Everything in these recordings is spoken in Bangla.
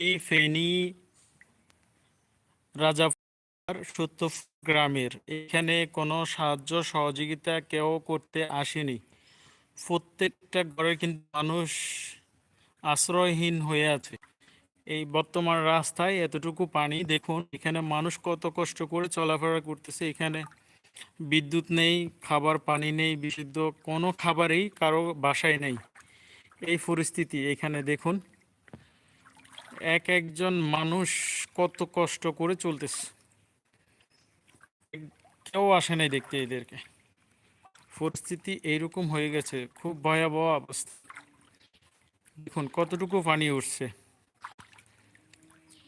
এই ফেনী রাজাপুর সত্য গ্রামের এখানে কোনো সাহায্য সহযোগিতা কেউ করতে আসেনি। প্রত্যেকটা ঘরে কিন্তু মানুষ আশ্রয়হীন হয়ে আছে। এই বর্তমান রাস্তায় এতটুকু পানি, দেখুন, এখানে মানুষ কত কষ্ট করে চলাফেরা করতেছে। এখানে বিদ্যুৎ নেই, খাবার পানি নেই, বিশুদ্ধ কোনো খাবারই কারও বাসায় নেই। এই পরিস্থিতি, এখানে দেখুন। এক একজন মানুষ কত কষ্ট করে চলতেছে। কেউ আসে নাই দেখতে এদেরকে। পরিস্থিতি এইরকম হয়ে গেছে, খুব ভয়াবহ অবস্থা। দেখুন কতটুকু পানি উঠছে।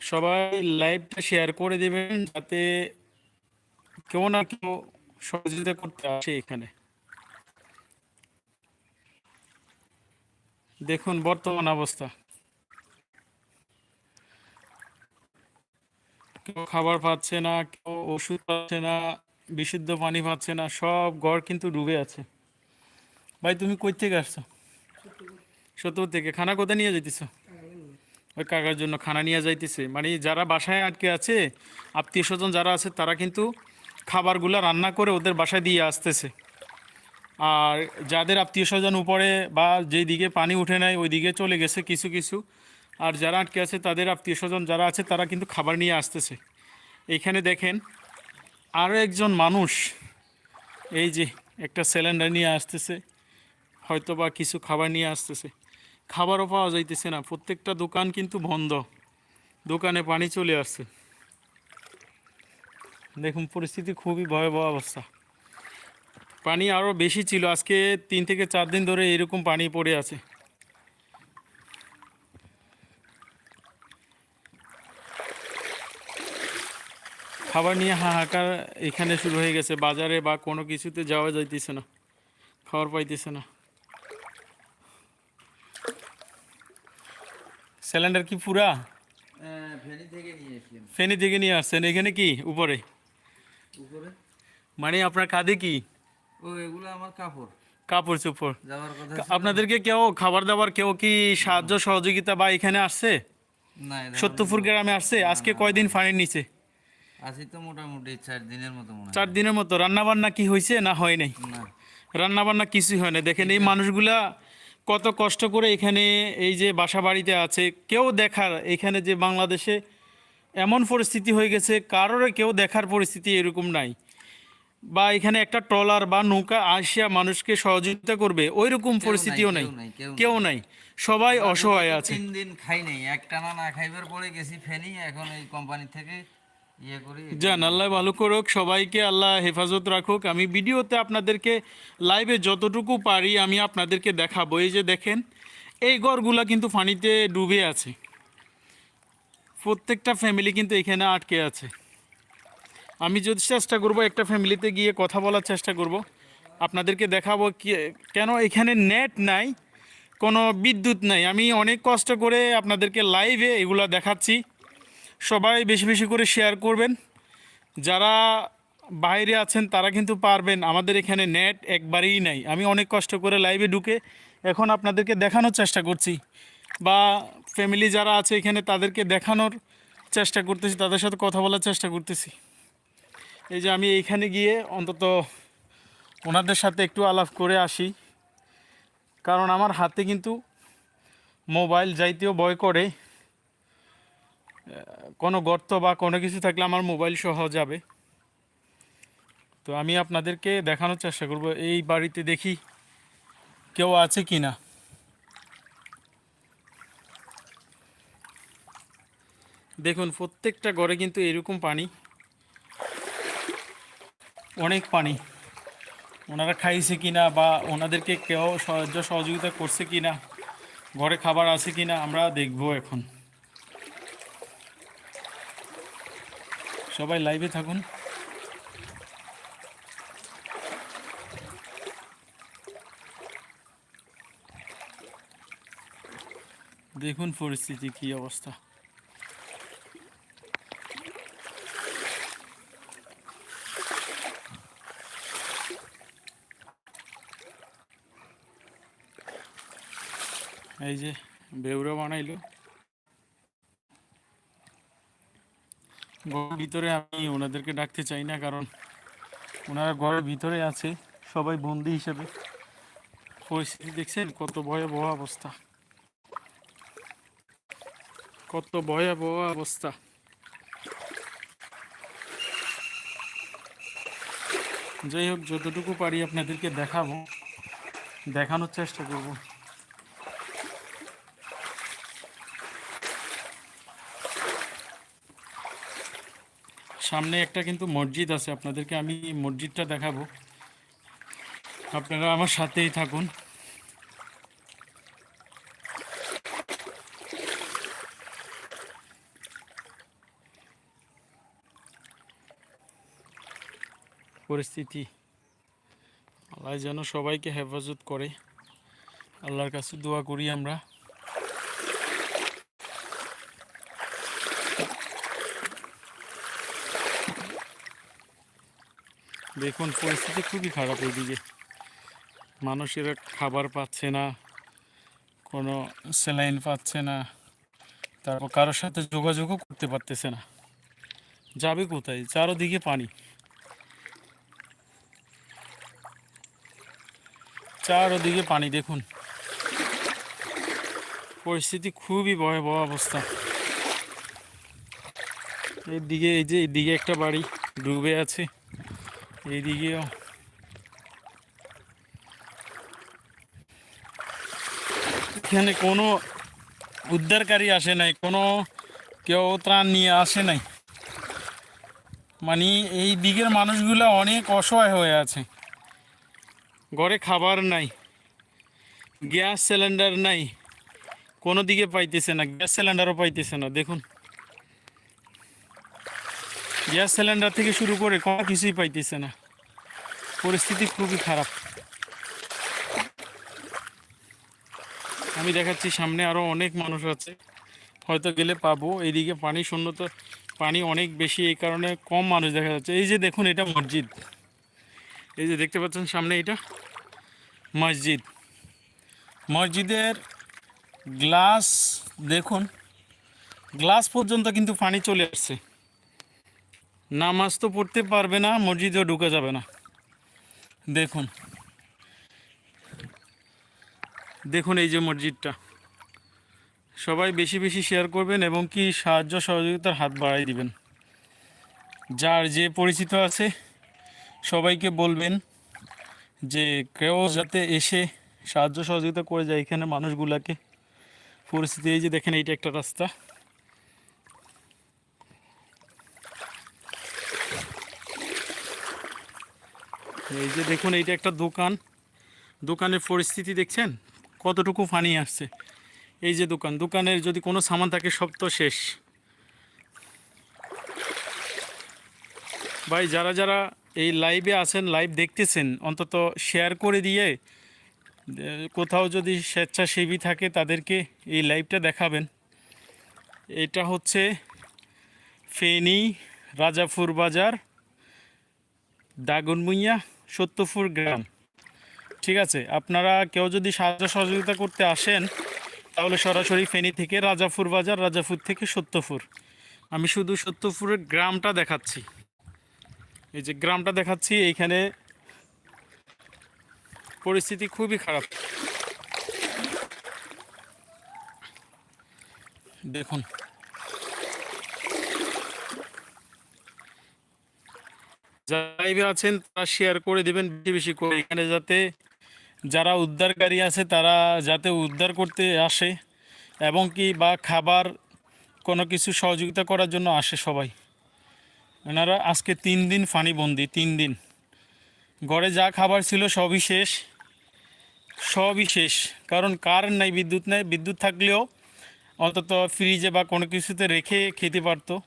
সবাই লাইভটা শেয়ার করে দেবেন যাতে কেউ না কেউ সহযোগিতা করতে আসে এখানে। দেখুন বর্তমান অবস্থা। কেউ খাবার পাচ্ছে না, কেউ ওষুধ পাচ্ছে না, বিশুদ্ধ পানি পাচ্ছে না, সব ঘর কিন্তু ডুবে আছে। ভাই, তুমি কই থেকে আসছো? সত্তর থেকে। খানা কোথায় নিয়ে যাইতেছো? ওই কাকার জন্য খানা নিয়ে যাইতেছে। মানে যারা বাসায় আটকে আছে আত্মীয় স্বজন যারা আছে, তারা কিন্তু খাবারগুলো রান্না করে ওদের বাসায় দিয়ে আসতেছে। আর যাদের আত্মীয় স্বজন উপরে বা যেই দিকে পানি উঠে নেয় ওই দিকে চলে গেছে কিছু কিছু। আর যারা আটকে আছে তাদের আত্মীয় স্বজন যারা আছে তারা কিন্তু খাবার নিয়ে আসতেছে। এইখানে দেখেন আরও একজন মানুষ এই যে একটা সিলিন্ডার নিয়ে আসতেছে হয়তো বা কিছু খাবার নিয়ে আসতেছে। খাবারও পাওয়া যাইতেছে না, প্রত্যেকটা দোকান কিন্তু বন্ধ। দোকানে পানি চলে আসছে। দেখুন, পরিস্থিতি খুবই ভয়াবহ অবস্থা। পানি আরও বেশি ছিল, আজকে তিন থেকে চার দিন ধরে এরকম পানি পড়ে আছে। খাবার নিয়ে হাহাকার এখানে শুরু হয়ে গেছে। বাজারে বা কোনো কিছুতে যাওয়া যাইতেছে না। খাবার পাইতেছে না। সিলিন্ডার কি পুরা? হ্যাঁ, ফেনী থেকে নিয়ে আসছেন। এখানে কি? উপরে? উপরে? মানে আপনার কাঁধে কি? ও এগুলো আমার কাপড়। কাপড় চোপড়। আপনাদেরকে কেউ খাবার দাবার কেউ কি সাহায্য সহযোগিতা বা এখানে আসছে? সত্যপুর গ্রামে আসছে? আজকে কয়দিন পানির নিচে? আছি তো মোটামুটি চার দিনের মতো মনে হয়। চার দিনের মতো। রান্না বান্না কি হয়েছে না হয় নাই? না। রান্না বান্না কিছুই হয় না দেখেন এই মানুষগুলা কত কষ্ট করে এখানে এই যে বাসা বাড়িতে আছে কেউ দেখার এখানে যে বাংলাদেশে এমন পরিস্থিতি হয়ে গেছে কারোর কেউ দেখার পরিস্থিতি এরকম নাই। বা এখানে একটা ট্রলার বা নৌকা আসিয়া মানুষকে সহযোগিতা করবে ওই রকম পরিস্থিতিও নাই। কেউ নাই, সবাই অসহায় আছে। তিন দিন খাই নাই একটানা না খাইবার পরে গেছি ফেনি এখন এই কোম্পানি থেকে যান আল্লাহ ভালো করুক, সবাইকে আল্লাহ হেফাজত রাখুক। আমি ভিডিওতে আপনাদেরকে লাইভে যতটুকু পারি, আমি আপনাদেরকে দেখাবো। এই যে দেখেন, এই ঘরগুলা কিন্তু পানিতে ডুবে আছে। প্রত্যেকটা ফ্যামিলি কিন্তু এখানে আটকে আছে। আমি যদি চেষ্টা করব, একটা ফ্যামিলিতে গিয়ে কথা বলার চেষ্টা করব। আপনাদেরকে দেখাবো কি, কেন এখানে নেট নাই, কোনো বিদ্যুৎ নাই। আমি অনেক কষ্ট করে আপনাদেরকে লাইভে এগুলো দেখাচ্ছি। সবাই বেশি বেশি করে শেয়ার করবেন। যারা বাইরে আছেন, তারা কিন্তু পারবেন। আমাদের এখানে নেট একবারেই নাই। আমি অনেক কষ্ট করে লাইভে ঢুকে এখন আপনাদেরকে দেখানোর চেষ্টা করছি। বা ফ্যামিলি যারা আছে এখানে, তাদেরকে দেখানোর চেষ্টা করতেছি। তাদের সাথে কথা বলার চেষ্টা করতেছি। এই যে আমি এইখানে গিয়ে অন্তত ওনাদের সাথে একটু আলাপ করে আসি। কারণ আমার হাতে কিন্তু মোবাইল যাইতেও ভয় করে। কোনো গর্ত বা কোনো কিছু থাকলে আমার মোবাইল সহ যাবে। তো আমি আপনাদেরকে দেখানোর চেষ্টা করব, এই বাড়িতে দেখি কেউ আছে কি না। দেখুন, প্রত্যেকটা ঘরে কিন্তু এরকম পানি, অনেক পানি। ওনারা খাইছে কিনা বা ওনাদেরকে কেউ সাহায্য সহযোগিতা করছে কিনা ঘরে খাবার আছে কিনা আমরা দেখব এখন। সবাই লাইভে থাকুন। দেখুন পরিস্থিতি কি অবস্থা। এই যে বেউরা বানাইলো। ঘরের ভিতরে আমি ওনাদেরকে ডাকতে চাই না, কারণ ওনারা ঘরের ভিতরে আছে, সবাই বন্দি হিসেবে। পরিস্থিতি দেখছেন কত ভয়াবহ অবস্থা। কত ভয়াবহ অবস্থা। যাই হোক, যতটুকু পারি আপনাদেরকে দেখাবো, দেখানোর চেষ্টা করব। সামনে একটা কিন্তু মসজিদ আছে, আপনাদেরকে আমি মসজিদটা দেখাবো। আপনারা আমার সাথেই থাকুন। পরিস্থিতি, আল্লাহ যেন সবাইকে হেফাজত করে। আল্লাহর কাছে দোয়া করি আমরা। দেখুন, পরিস্থিতি খুবই খারাপ এইদিকে। মানুষেরা খাবার পাচ্ছে না, কোনো স্যালাইন পাচ্ছে না, তারপর কারোর সাথে যোগাযোগও করতে পারতেছে না। যাবে কোথায়? চারোদিকে পানি। চারোদিকে পানি, দেখুন। পরিস্থিতি খুবই ভয়াবহ অবস্থা। এর দিকে এই যে এইদিকে একটা বাড়ি ডুবে আছে। এইদিকেও এখানে কোনো উদ্ধারকারী আসে নাই কোনো কেউ ত্রাণ নিয়ে আসে নাই মানে এই দিকের মানুষগুলো অনেক অসহায় হয়ে আছে ঘরে খাবার নাই গ্যাস সিলিন্ডার নাই কোনো দিকে পাইতেছে না গ্যাস সিলিন্ডারও পাইতেছে না দেখুন গ্যাস সিলিন্ডার থেকে শুরু করে কোনো কিছুই পাইতেছে না। পরিস্থিতি খুবই খারাপ। আমি দেখাচ্ছি সামনে আরও অনেক মানুষ আছে। হয়তো গেলে পাবো। এইদিকে পানি শূন্যতা, পানি অনেক বেশি, এই কারণে কম মানুষ দেখা যাচ্ছে। এই যে দেখুন, এটা মসজিদ। এই যে দেখতে পাচ্ছেন সামনে এটা মসজিদ। মসজিদের গ্লাস দেখুন। গ্লাস পর্যন্ত কিন্তু পানি চলে আসছে। নামাজ তো পড়তে পারবে না, মসজিদেও ঢুকে যাবে না। দেখুন। দেখুন এই যে মসজিদটা। সবাই বেশি বেশি শেয়ার করবেন এবং কি সাহায্য সহযোগিতার হাত বাড়াই দিবেন। যার যে পরিচিত আছে, সবাইকে বলবেন যে কেউ যাতে এসে সাহায্য সহযোগিতা করে যায় এখানে মানুষগুলাকে। পরিস্থিতি এই যে দেখেন, এইটা একটা রাস্তা। এই যে দেখুন, এইটা একটা দোকান। দোকানের পরিস্থিতি দেখছেন? কতটুকু পানি আসছে। এই যে দোকান, দোকানের যদি কোনো সামান থাকে, সব তো শেষ। ভাই, যারা যারা এই লাইভে আছেন লাইভ দেখতেছেন, অন্তত শেয়ার করে দিয়ে কোথাও যদি স্বেচ্ছাসেবী থাকে, তাদেরকে এই লাইভটা দেখাবেন। এটা হচ্ছে ফেনী রাজাপুর বাজার দাগনমুইয়া সত্যপুর গ্রাম। ঠিক আছে, আপনারা কেউ যদি সাহায্য সহযোগিতা করতে আসেন, তাহলে সরাসরি ফেনী থেকে রাজাপুর বাজার, রাজাপুর থেকে সত্যপুর। আমি শুধু সত্যপুরের গ্রামটা দেখাচ্ছি। এই যে গ্রামটা দেখাচ্ছি, এইখানে পরিস্থিতি খুবই খারাপ। দেখুন যারা আছেন, তারা শেয়ার করে দিবেন, বেশি বেশি করে। এখানে যাতে যারা উদ্ধারকারী আছে, তারা যাতে উদ্ধার করতে আসে এবং কি বা খাবার কোনো কিছু সহযোগিতা করার জন্য আসে সবাই। এনারা আজকে তিন দিন ফানিবন্দি তিন দিন। ঘরে যা খাবার ছিল সবই শেষ সবই শেষ। কারণ কারেন্ট নাই, বিদ্যুৎ নেই। বিদ্যুৎ থাকলেও অন্তত ফ্রিজে বা কোনো কিছুতে রেখে খেতে পারতো।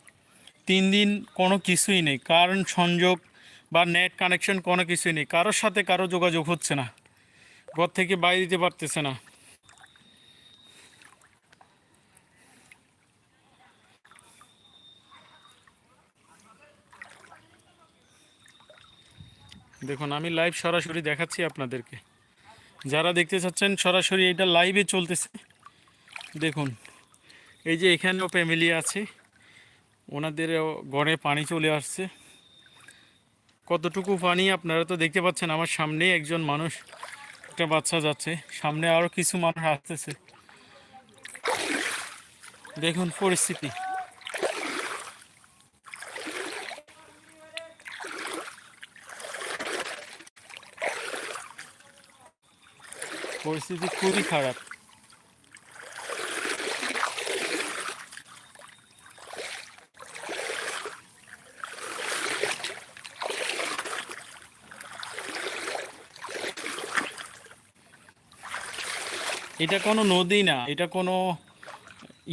তিন দিন কোনো কিছুই নেই। কারেন্ট সংযোগ বা নেট কানেকশন কোনো কিছুই নেই। কারোর সাথে কারও যোগাযোগ হচ্ছে না। ঘর থেকে বাইরে দিতে পারতেছে না। দেখুন, আমি লাইভ সরাসরি দেখাচ্ছি আপনাদেরকে। যারা দেখতে চাচ্ছেন, সরাসরি এটা লাইভে চলতেছে। দেখুন, এই যে এখানেও ফ্যামিলি আছে। ওনাদের গড়ে পানি চলে আসছে। কতটুকু পানি আপনারা তো দেখতে পাচ্ছেন, আমার সামনে একজন মানুষ, একটা বাচ্চা যাচ্ছে। সামনে আরও কিছু মানুষ আসতেছে। দেখুন পরিস্থিতি। পরিস্থিতি খুবই খারাপ। এটা কোনো নদী না, এটা কোনো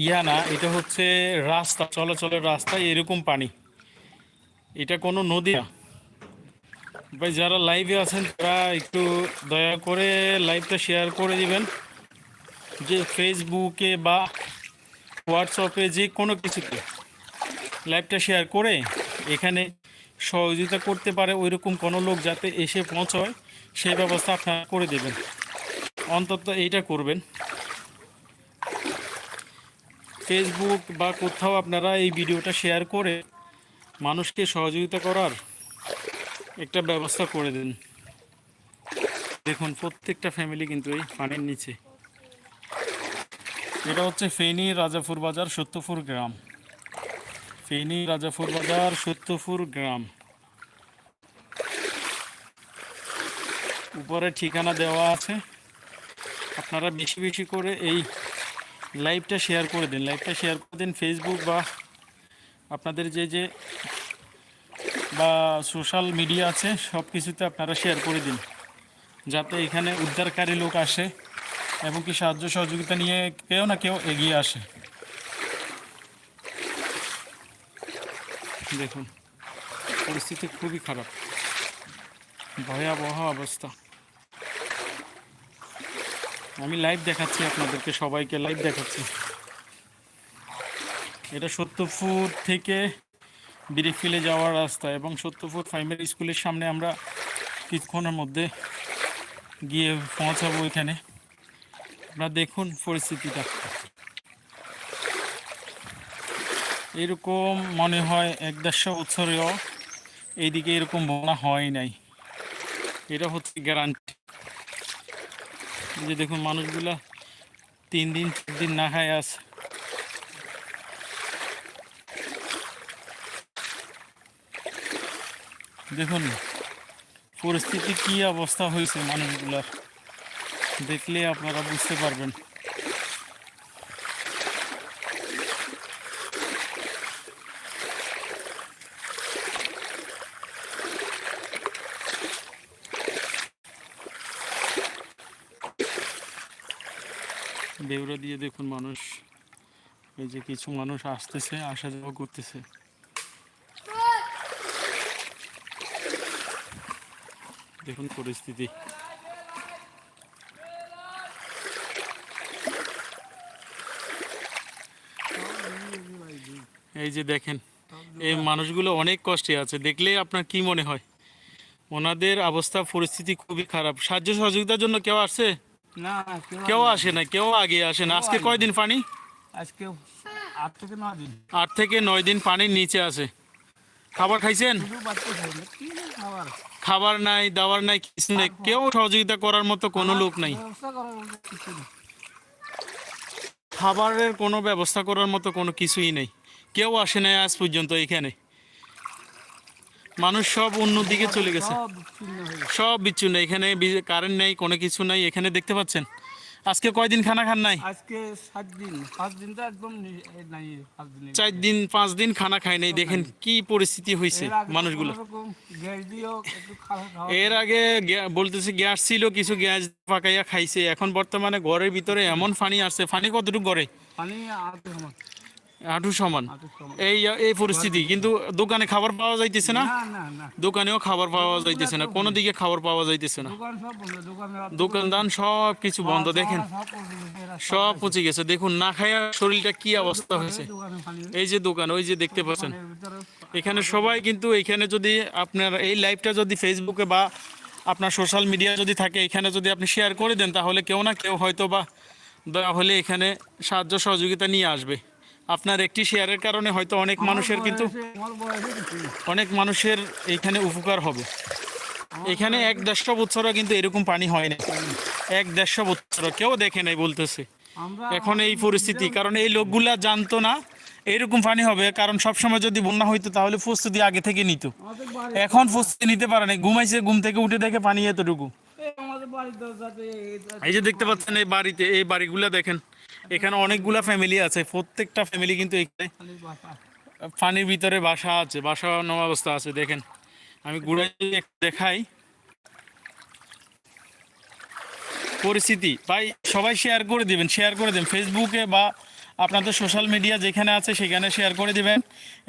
ইয়া না, এটা হচ্ছে রাস্তা, চলাচলের রাস্তা, এরকম পানি। এটা কোনো নদী না। ভাই, যারা লাইভে আছেন, তারা একটু দয়া করে লাইভটা শেয়ার করে দিবেন। যে ফেসবুকে বা হোয়াটসঅ্যাপে যে কোনো কিছুতে লাইভটা শেয়ার করে এখানে সহযোগিতা করতে পারে ওইরকম কোনো লোক যাতে এসে পৌঁছয়, সেই ব্যবস্থা আপনারা করে দেবেন। অন্তত এইটা করবেন। ফেসবুক বা কোথাও আপনারা এই ভিডিওটা শেয়ার করে মানুষকে সহযোগিতা করার একটা ব্যবস্থা করে দিন। দেখুন, প্রত্যেকটা ফ্যামিলি কিন্তু এই পানির নিচে। এটা হচ্ছে ফেনী রাজাপুর বাজার, সত্যপুর গ্রাম। ফেনী রাজাপুর বাজার, সত্যপুর গ্রাম। উপরে ঠিকানা দেওয়া আছে। আপনারা বেশি বেশি করে এই লাইভটা শেয়ার করে দিন। লাইভটা শেয়ার করে দিন ফেসবুক বা আপনাদের যে যে বা সোশ্যাল মিডিয়া আছে সব কিছুতে আপনারা শেয়ার করে দিন। যাতে এখানে উদ্ধারকারী লোক আসে এবং কি সাহায্য সহযোগিতা নিয়ে কেউ না কেউ এগিয়ে আসে। দেখুন, পরিস্থিতি খুবই খারাপ। ভয়াবহ অবস্থা। আমি লাইভ দেখাচ্ছি আপনাদেরকে, সবাইকে লাইভ দেখাচ্ছি। এটা সত্যপুর থেকে বিরিফিলে যাওয়ার রাস্তা এবং সত্যপুর প্রাইমারি স্কুলের সামনে আমরা কিছুক্ষণের মধ্যে গিয়ে পৌঁছাবো এখানে। আপনারা দেখুন পরিস্থিতিটা। এরকম মনে হয় এক দেড়শো বছরেও এইদিকে এরকম বন্যা হয় নাই। এটা হচ্ছে গ্যারান্টি যে দেখুন মানুষগুলা তিন দিন, চার দিন না খায় আছে দেখুন, পরিস্থিতি কি অবস্থা হয়েছে মানুষগুলার, দেখলে আপনারা বুঝতে পারবেন। বেউরা দিয়ে দেখুন মানুষ, এই যে কিছু মানুষ আসতেছে, আসা যাওয়া করতেছে। দেখুন পরিস্থিতি। এই যে দেখেন, এই মানুষগুলো অনেক কষ্টে আছে। দেখলে আপনার কি মনে হয়? ওনাদের অবস্থা, পরিস্থিতি খুবই খারাপ। সাহায্য সহযোগিতার জন্য কেউ আসছে? না কেউ আসে না কেউ আগে আসে না আজকে কয়দিন পানি? আজকে আট থেকে ন দিন। আট থেকে নয় দিন পানির নিচে আছে। খাবার খাইছেন? খাবার? নাই দাবার নাই কিছু নেই। কেউ সহযোগিতা করার মতো কোনো লোক নেই। খাবারের কোনো ব্যবস্থা করার মতো কোনো কিছুই নেই। কেউ আসে নাই আজ পর্যন্ত এখানে। মানুষ সব অন্য দিকে চলে গেছে। সব বিচ্ছিন্ন এখানে কারেন্ট নেই কোনো কিছু নাই এখানে দেখতে পাচ্ছেন? আজকে কয়দিন খানা খান নাই? আজকে সাত দিন। পাঁচ দিন তো একদম নাই চার দিন পাঁচ দিন খানা খায় নাই। দেখেন কি পরিস্থিতি হয়েছে মানুষগুলো এর আগে বলতেছে গ্যাস ছিল কিছু গ্যাস পাকাইয়া খাইছে। এখন বর্তমানে ঘরের ভিতরে এমন পানি আসছে। ফানি কতটুকু ঘরে? সমান হাঁটু সমান। আটু সমান। এই এই পরিস্থিতি। কিন্তু দোকানে খাবার পাওয়া যাইতেছে না? দোকানেও খাবার পাওয়া যাইতেছে না। কোনো দিকে খাবার পাওয়া যাইতেছে না। দোকানদান সব কিছু বন্ধ দেখেন। সব পচে গেছে। দেখুন না খায়া শরীরটা কি অবস্থা হয়েছে? এই যে দোকান ওই যে দেখতে পাচ্ছেন। এখানে সবাই কিন্তু এখানে যদি আপনার এই লাইভটা যদি ফেসবুকে বা আপনার সোশ্যাল মিডিয়া যদি থাকে এখানে যদি আপনি শেয়ার করে দেন তাহলে কেউ না কেউ হয়তো বা হলে এখানে সাহায্য সহযোগিতা নিয়ে আসবে। আপনার একটি শেয়ারের কারণে হয়তো অনেক মানুষের কিন্তু। অনেক মানুষের এইখানে উপকার হবে। এখানে এক দেড়শো বছরও কিন্তু এরকম পানি হয় না এক দেড়শো বছর কেউ দেখে নাই বলতেছে। এখন এই পরিস্থিতি কারণ এই লোকগুলা জানতো না এরকম পানি হবে কারণ সবসময় যদি বন্যা হইতো তাহলে প্রস্তুতি আগে থেকে নিত। এখন প্রস্তুতি নিতে পারে না ঘুমাইছে ঘুম থেকে উঠে দেখে পানি এতটুকু। এই যে দেখতে পাচ্ছেন এই বাড়িতে এই বাড়িগুলা দেখেন। এখানে অনেকগুলা ফ্যামিলি আছে, প্রত্যেকটা ফ্যামিলি কিন্তু এখানে পানির ভিতরে বাসা আছে বাসা নেওয়া অবস্থা আছে, দেখেন। আমি ঘুরে দেখাই। পরিস্থিতি, ভাই, সবাই শেয়ার করে দিবেন শেয়ার করে দেবেন। ফেসবুকে বা আপনাদের সোশ্যাল মিডিয়া যেখানে আছে, সেখানে শেয়ার করে দিবেন।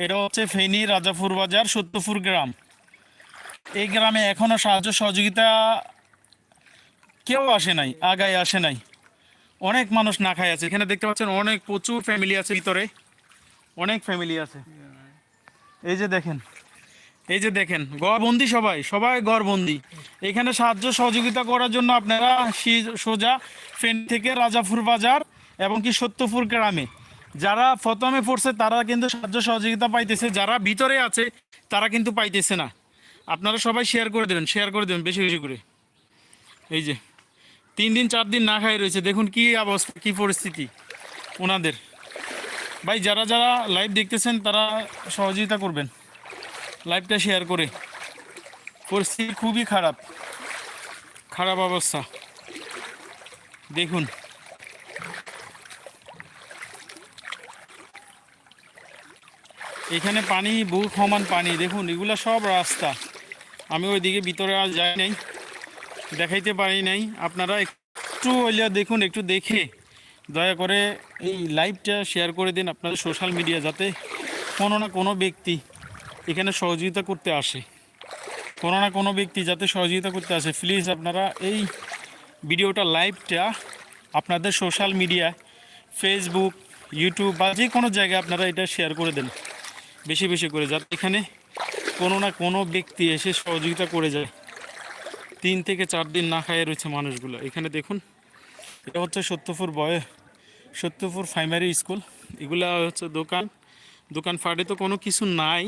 এটা হচ্ছে ফেনী রাজাপুর বাজার, সত্যপুর গ্রাম। এই গ্রামে এখনও সাহায্য সহযোগিতা কেউ আসে নাই, আগায় আসে নাই। অনেক মানুষ না খায় আছে। এখানে দেখতে পাচ্ছেন অনেক প্রচুর ফ্যামিলি আছে ভিতরে। অনেক ফ্যামিলি আছে। এই যে দেখেন। এই যে দেখেন, গড়বন্দি সবাই সবাই গড়বন্দি। এখানে সাহায্য সহযোগিতা করার জন্য আপনারা সোজা ফেন থেকে রাজাপুর বাজার এবং কি সত্যপুর গ্রামে। যারা প্রথমে পড়ছে, তারা কিন্তু সাহায্য সহযোগিতা পাইতেছে। যারা ভিতরে আছে, তারা কিন্তু পাইতেছে না। আপনারা সবাই শেয়ার করে দেবেন শেয়ার করে দেবেন, বেশি বেশি করে। এই যে। তিন দিন, চার দিন না খাই রয়েছে। দেখুন কি অবস্থা, কি পরিস্থিতি ওনাদের। ভাই, যারা যারা লাইভ দেখতেছেন, তারা সহযোগিতা করবেন। লাইভটা শেয়ার করে। পরিস্থিতি খুবই খারাপ। খারাপ অবস্থা। দেখুন। এখানে পানি, বহু সমান পানি। দেখুন, এগুলো সব রাস্তা। আমি ওইদিকে ভিতরে আর যাই নাই। দেখাইতে পারি নাই। আপনারা একটু হইলে দেখুন, একটু দেখে দয়া করে এই লাইভটা শেয়ার করে দিন আপনাদের সোশ্যাল মিডিয়া যাতে কোনো না কোনো ব্যক্তি এখানে সহযোগিতা করতে আসে। কোনো না কোনো ব্যক্তি যাতে সহযোগিতা করতে আসে। প্লিজ আপনারা এই ভিডিওটা লাইভটা আপনাদের সোশ্যাল মিডিয়া ফেসবুক ইউটিউব বা যে কোনো জায়গায় আপনারা এটা শেয়ার করে দেন। বেশি বেশি করে, যাতে এখানে কোনো না কোনো ব্যক্তি এসে সহযোগিতা করে যায়। তিন থেকে চার দিন না খাইয়ে রয়েছে মানুষগুলো। এখানে দেখুন, এটা হচ্ছে সত্যপুর বয়ে, সত্যপুর প্রাইমারি স্কুল এগুলা হচ্ছে দোকান। দোকান ফাটে তো কোনো কিছু নাই।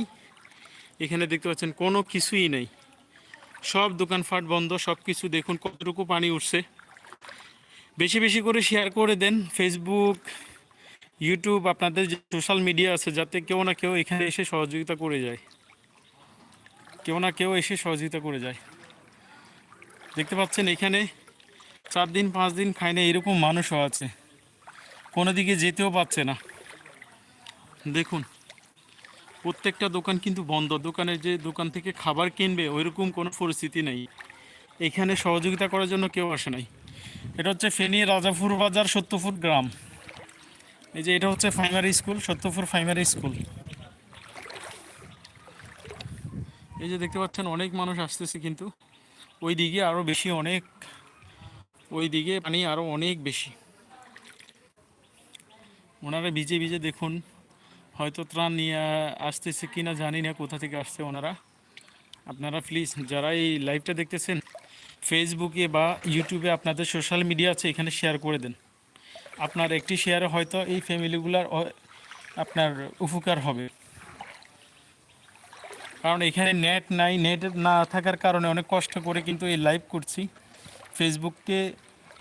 এখানে দেখতে পাচ্ছেন, কোনো কিছুই নেই। সব দোকানপাট বন্ধ, সব কিছু দেখুন কতটুকু পানি উঠছে। বেশি বেশি করে শেয়ার করে দেন ফেসবুক ইউটিউব আপনাদের যে সোশ্যাল মিডিয়া আছে, যাতে কেউ না কেউ এখানে এসে সহযোগিতা করে যায়। কেউ না কেউ এসে সহযোগিতা করে যায়। দেখতে পাচ্ছেন এখানে চার দিন, পাঁচ দিন খায় না এরকম মানুষও আছে। কোনো দিকে যেতেও পারছে না। দেখুন, প্রত্যেকটা দোকান কিন্তু বন্ধ। দোকানের যে দোকান থেকে খাবার কিনবে, ওইরকম কোনো পরিস্থিতি নেই। এখানে সহযোগিতা করার জন্য কেউ আসে নাই। এটা হচ্ছে ফেনী রাজাপুর বাজার, সত্যপুর গ্রাম। এই যে এটা হচ্ছে primary school Satyapur primary school এই যে দেখতে পাচ্ছেন, অনেক মানুষ আসতেছে কিন্তু। ওই দিকে আরও বেশি অনেক ওই দিকে পানি আরও অনেক বেশি। ওনারা ভিজে ভিজে দেখুন, হয়তো ত্রাণ নিয়ে আসতেছে কি না জানি না কোথা থেকে আসছে ওনারা। আপনারা প্লিজ যারা এই লাইভটা দেখতেছেন ফেসবুকে বা ইউটিউবে আপনাদের সোশ্যাল মিডিয়া আছে, এখানে শেয়ার করে দেন। আপনার একটি শেয়ারে হয়তো এই ফ্যামিলিগুলার আপনার উপকার হবে। কারণ এখানে নেট নাই নেট না থাকার কারণে অনেক কষ্ট করে কিন্তু এই লাইভ করছি। ফেসবুকে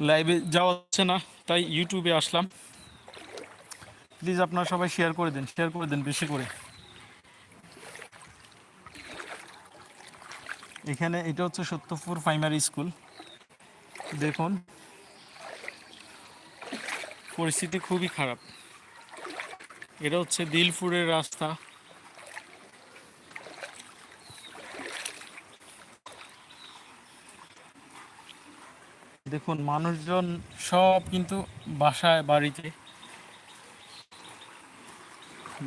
লাইভে যাওয়া হচ্ছে না, তাই ইউটিউবে আসলাম। প্লিজ আপনারা সবাই শেয়ার করে দেন শেয়ার করে দেন বেশি করে। এখানে এটা হচ্ছে সত্যপুর প্রাইমারি স্কুল দেখুন। পরিস্থিতি খুবই খারাপ। এটা হচ্ছে দিলপুরের রাস্তা। দেখুন, মানুষজন সব কিন্তু বাসায়, বাড়িতে।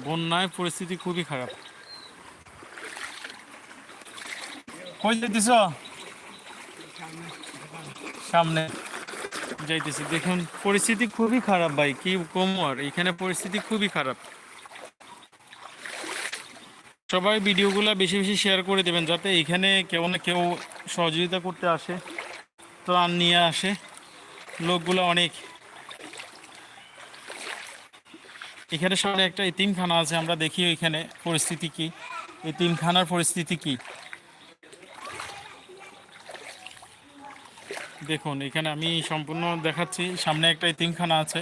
বন্যায় পরিস্থিতি খুবই খারাপ। কই যাইতেছ? সামনে যাইতেছি। দেখুন, পরিস্থিতি খুবই খারাপ ভাই, কি কম আর, এখানে পরিস্থিতি খুবই খারাপ। সবাই ভিডিওগুলো বেশি বেশি শেয়ার করে দেবেন, যাতে এখানে কেউ না কেউ সহযোগিতা করতে আসে। ত্রাণ নিয়ে আসে। লোকগুলো অনেক। এখানে সামনে একটা এতিমখানা আছে, আমরা দেখি ওইখানে পরিস্থিতি কি। এতিমখানার পরিস্থিতি কি? দেখুন, এখানে আমি সম্পূর্ণ দেখাচ্ছি। সামনে একটা এতিমখানা আছে।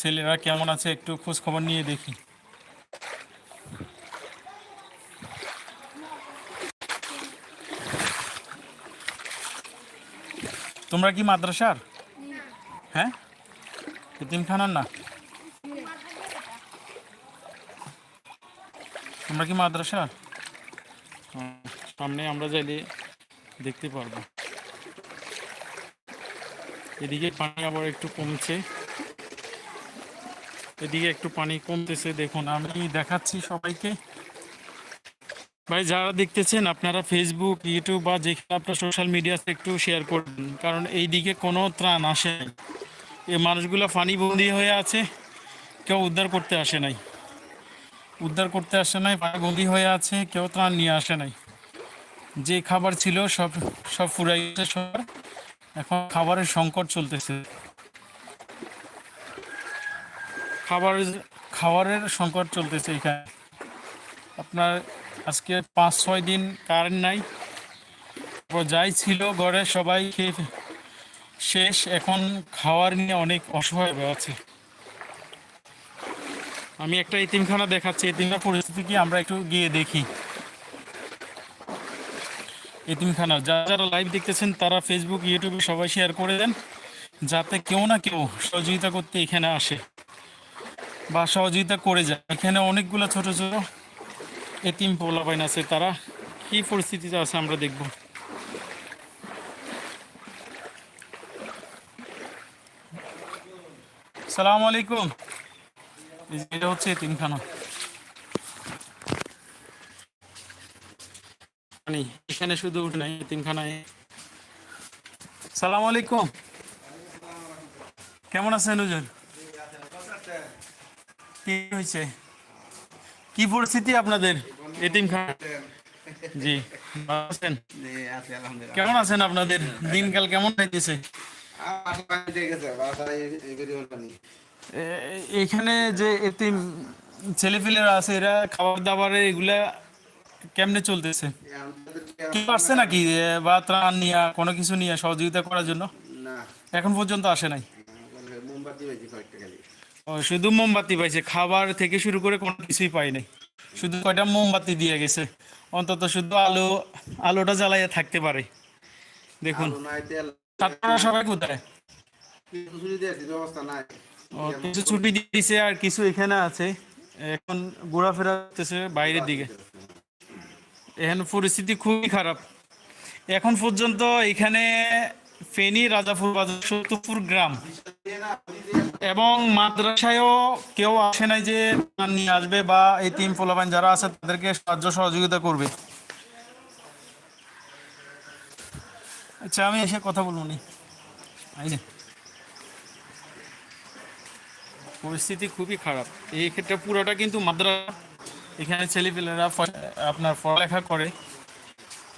ছেলেরা কেমন আছে একটু খোঁজ খবর নিয়ে দেখি। তোমরা কি মাদ্রাসার? হ্যাঁ? এতিমখানার না? তোমরা কি মাদ্রাসার? সামনে আমরা যাইলে দেখতে পারব। এদিকে পানি আবার একটু কমছে। এদিকে একটু পানি কমতেছে দেখুন। আমি দেখাচ্ছি সবাইকে। ভাই, যারা দেখতেছেন, আপনারা ফেসবুক ইউটিউব বা যেখানে আপনার সোশ্যাল মিডিয়াতে একটু শেয়ার করবেন। কারণ এই দিকে কোনো ত্রাণ আসে নাই। এই মানুষগুলো পানিবন্দি হয়ে আছে, কেউ উদ্ধার করতে আসে নাই। উদ্ধার করতে আসে নাই পানিবন্দি হয়ে আছে, কেউ ত্রাণ নিয়ে আসে নাই। যে খাবার ছিল, সব সব ফুরাই গেছে, সবার। এখন খাবারের সংকট চলতেছে। খাবার খাবারের সংকট চলতেছে এখানে। আপনার আজকে পাঁচ, ছয় দিন কারেন্ট নাই। যাই ছিল ঘরে সবাই খেয়ে শেষ। এখন খাওয়ার নিয়ে অনেক অসহায় হয়ে আছে। আমি একটা ইতিমখানা দেখাচ্ছি। এতিমখানা পরিস্থিতি কি আমরা একটু গিয়ে দেখি। ইতিমখানা যারা যারা লাইভ দেখতেছেন, তারা ফেসবুক ইউটিউবে সবাই শেয়ার করে দেন। যাতে কেউ না কেউ সহযোগিতা করতে এখানে আসে বা সহযোগিতা করে যায়। এখানে অনেকগুলো ছোট ছোট এতিম পোলাপাইন আছে তারা। কি পরিস্থিতিতে আছে আমরা দেখব। সালাম আলাইকুম। এটা হচ্ছে এতিমখানা। এখানে শুধু উঠে নাই, এতিমখানায়। সালাম আলাইকুম। কেমন আছেন হুজুর? কি হয়েছে? কি পরিস্থিতি আপনাদের? এতিমখানা জি আছেন? কেমন আছেন আপনাদের? দিনকাল কেমন যাইতেছে? এখানে যে এতিম ছেলেপিলেরা আছে এরা খাবার দাবারে এগুলা কেমনে চলতেছে? কি পারছে নাকি? বা ত্রাণ নিয়ে কোনো কিছু নিয়ে সহযোগিতা করার জন্য? এখন পর্যন্ত আসে নাই? মোমবাতি শুধু মোমবাতি পাইছে। খাবার থেকে শুরু করে কোনো কিছুই পাই নাই। শুধু কয়টা মোমবাতি দিয়ে গেছে। অন্তত শুধু আলো আলোটা জ্বালাইয়া থাকতে পারে। দেখুন। ছাত্ররা সবাই কোথায়? কিছু ছুটি দিয়েছে আর কিছু এখানে আছে। এখন ঘোরাফেরা করতেছে বাইরের দিকে। এখন পরিস্থিতি খুবই খারাপ। এখন পর্যন্ত এখানে ফেনী রাজাপুর বাজার সত্যপুর গ্রাম। এবং মাদ্রাসায়ও কেউ আসে নাই যে নিয়ে আসবে বা এই তিন পোলাবান যারা আছে তাদেরকে সাহায্য সহযোগিতা করবে। আচ্ছা আমি এসে কথা বলব নি। পরিস্থিতি খুবই খারাপ। এই ক্ষেত্রে পুরোটা কিন্তু মাদ্রাসা। এখানে ছেলেপেলেরা আপনার পড়ালেখা করে।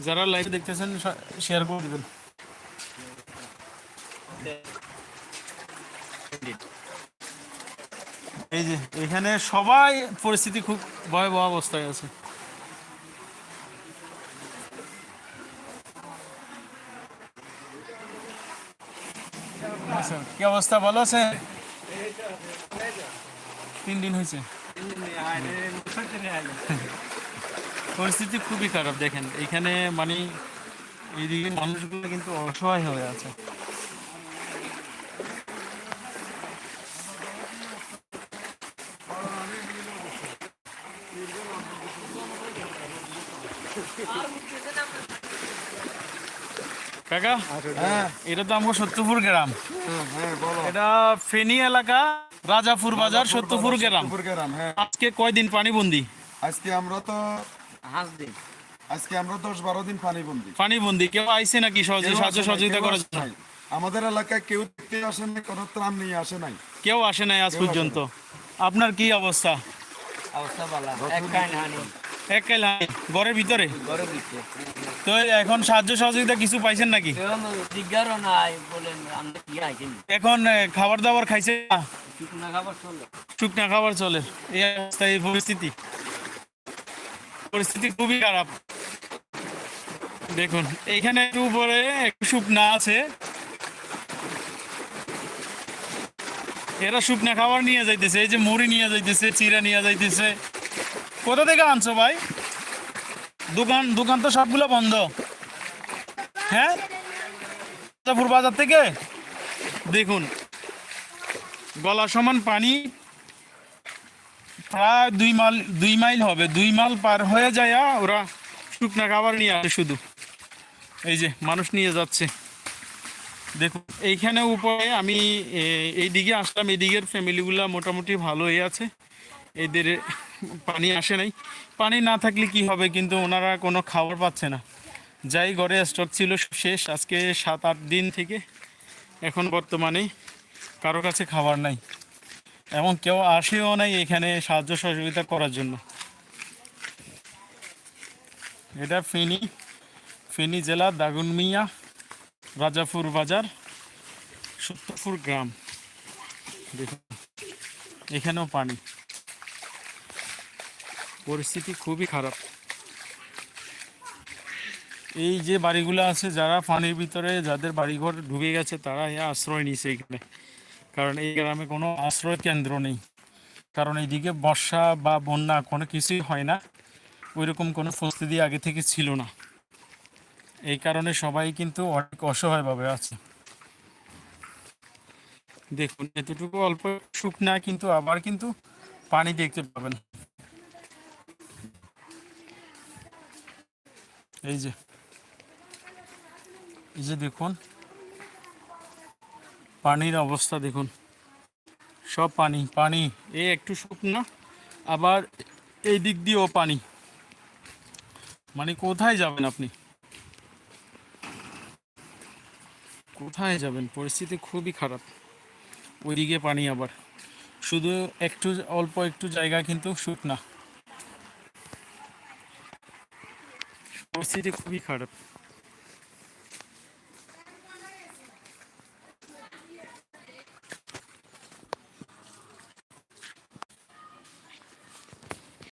যারা লাইভ দেখতেছেন শেয়ার করে দেবেন। এই যে এখানে সবাই পরিস্থিতি খুব ভয়াবহ অবস্থায় আছে। আচ্ছা, কি অবস্থা? ভালো আছে? তিন দিন হয়েছে। পরিস্থিতি খুবই খারাপ দেখেন। এখানে মানে এইদিকে মানুষগুলো কিন্তু অসহায় হয়ে আছে। কাকা এটা তো আমার সত্যপুর গ্রাম। এটা ফেনী এলাকা রাজাপুর বাজার সত্যপুর গ্রাম। গ্রাম হ্যাঁ। আজকে কয়দিন পানিবন্দি? আজকে আমরা তো হাঁস দিন। আজকে আমরা দশ বারো দিন পানি বন্দি পানিবন্দি কেউ আইছে নাকি? সহজে সাহায্য সহযোগিতা করার জন্য। আমাদের এলাকায় কেউ দেখতে আসে নাই কোনো ত্রাণ নিয়ে আসে নাই। কেউ আসে নাই আজ পর্যন্ত। আপনার কি অবস্থা? অবস্থা ভালো। এক কাইন হানি। এক কাইলা ঘরের ভিতরে? ঘরের ভিতরে। তো এখন সাহায্য সহযোগিতা কিছু পাইছেন নাকি? এখন নাই বলেন এখন খাবার দাবার খাইছে? শুকনা খাবার চলে। শুকনা খাবার চলে। এই অবস্থা এই পরিস্থিতি। পরিস্থিতি খুবই খারাপ। দেখুন এইখানে একটু উপরে একটু শুকনা আছে। এরা শুকনা খাবার নিয়ে যাইতেছে এই যে মুড়ি নিয়ে যাইতেছে চিরা নিয়ে যাইতেছে। কোথা থেকে আনছো ভাই? দোকান দোকান তো সবগুলো বন্ধ। হ্যাঁ? তারপর বাজার থেকে? দেখুন, গলা সমান পানি, প্রায় দুই মাইল দুই মাইল হবে। দুই মাইল পার হয়ে যায় ওরা শুকনা খাবার নিয়ে আসে শুধু। এই যে, মানুষ নিয়ে যাচ্ছে। দেখুন, এইখানে উপরে আমি এই দিকে আসলাম। এই ফ্যামিলিগুলো মোটামুটি ভালোই আছে। এদের পানি আসে নাই। পানি না থাকলে কি হবে? কিন্তু ওনারা কোনো খাবার পাচ্ছে না। যাই, ঘরে স্টক ছিল শেষ। আজকে সাত, আট দিন থেকে এখন বর্তমানে কারও কাছে খাবার নাই। এমন কেউ আসেও নাই এখানে সাহায্য সহযোগিতা করার জন্য। এটা ফেনী ফেনী জেলা দাগুনমিয়া রাজাপুর বাজার, সত্যপুর গ্রাম। দেখুন, এখানেও পানি। পরিস্থিতি খুবই খারাপ। এই যে বাড়িগুলো আছে, যারা পানির ভিতরে যাদের বাড়িঘর ডুবে গেছে তারা এ আশ্রয় নিছে এখানে। কারণ এই গ্রামে কোনো আশ্রয় কেন্দ্র নেই। কারণ এইদিকে বর্ষা বা বন্যা কোনো কিছুই হয় না। ওইরকম কোনো পরিস্থিতি আগে থেকে ছিল না। এই কারণে সবাই কিন্তু অনেক অসহায়ভাবে আছে। দেখুন, এতটুকু অল্প শুকনা কিন্তু আবার কিন্তু পানি দেখতে পাবেন। এই যে এই যে দেখুন, পানির অবস্থা দেখুন। সব পানি পানি এই একটু শুকনা, আবার এই দিক দিয়েও পানি। মানে কোথায় যাবেন আপনি? কোথায় যাবেন? পরিস্থিতি খুবই খারাপ। ওইদিকে পানি আবার। শুধু একটু, অল্প একটু জায়গা কিন্তু শুকনা। পরিস্থিতি খুবই খারাপ